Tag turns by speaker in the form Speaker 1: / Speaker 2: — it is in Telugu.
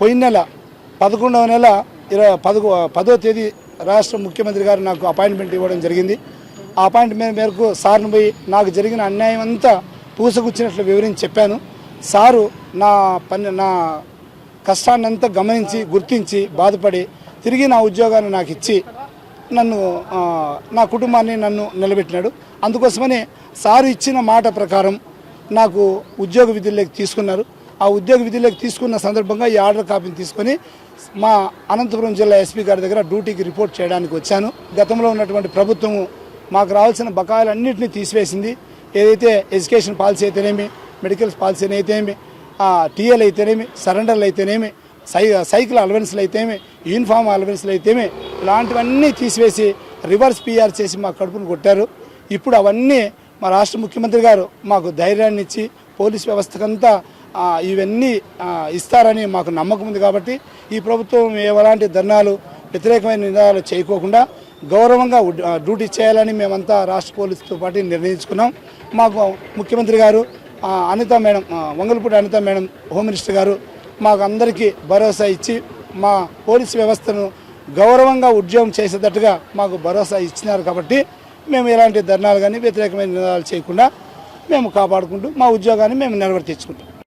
Speaker 1: పోయిన నెల పదకొండవ నెల ఇరవై పదకొ పదో తేదీ రాష్ట్ర ముఖ్యమంత్రి గారు నాకు అపాయింట్మెంట్ ఇవ్వడం జరిగింది. ఆ అపాయింట్మెంట్ మేరకు సార్ను పోయి నాకు జరిగిన అన్యాయం అంతా పూసగుచ్చినట్లు వివరించి చెప్పాను. సారు నా పని నా కష్టాన్ని అంతా గమనించి గుర్తించి బాధపడి తిరిగి నా ఉద్యోగాన్ని నాకు ఇచ్చి నన్ను నా కుటుంబాన్ని నన్ను నిలబెట్టినాడు. అందుకోసమని సారు ఇచ్చిన మాట ప్రకారం నాకు ఉద్యోగ విధుల్లోకి తీసుకున్నారు. ఆ ఉద్యోగ విధుల్లోకి తీసుకున్న సందర్భంగా ఈ ఆర్డర్ కాపీని తీసుకొని మా అనంతపురం జిల్లా ఎస్పీ గారి దగ్గర డ్యూటీకి రిపోర్ట్ చేయడానికి వచ్చాను. గతంలో ఉన్నటువంటి ప్రభుత్వము మాకు రావాల్సిన బకాయిలన్నింటినీ తీసివేసింది. ఏదైతే ఎడ్యుకేషన్ పాలసీ అయితేనేమి మెడికల్ పాలసీ అయితేనేమి టీఎల్ అయితేనేమి సరెండర్లు అయితేనేమి సై సైకిల్ అలవెన్స్లు అయితేమి యూనిఫామ్ అలవెన్స్లు అయితేమి ఇలాంటివన్నీ తీసివేసి రివర్స్ పిఆర్ చేసి మా కడుపును కొట్టారు. ఇప్పుడు అవన్నీ మా రాష్ట్ర ముఖ్యమంత్రి గారు మాకు ధైర్యాన్ని ఇచ్చి పోలీస్ వ్యవస్థకంతా ఇవన్నీ ఇస్తారని మాకు నమ్మకం ఉంది కాబట్టి ఈ ప్రభుత్వం ఎలాంటి ధర్నాలు వ్యతిరేకమైన నిర్ణయాలు చేయకోకుండా గౌరవంగా డ్యూటీ చేయాలని మేమంతా రాష్ట్ర పోలీసుతో పాటు నిర్ణయించుకున్నాం. మాకు ముఖ్యమంత్రి గారు Anitha madam Vangalapudi Anitha madam home minister గారు మాకు అందరికీ భరోసా ఇచ్చి మా పోలీస్ వ్యవస్థను గౌరవంగా ఉద్యోగం చేసేటట్టుగా మాకు భరోసా ఇచ్చినారు కాబట్టి మేము ఎలాంటి ధర్నాలు కానీ వ్యతిరేకమైన నిర్ణయాలు చేయకుండా మేము కాపాడుకుంటూ మా ఉద్యోగాన్ని మేము నిర్వర్తించుకుంటాం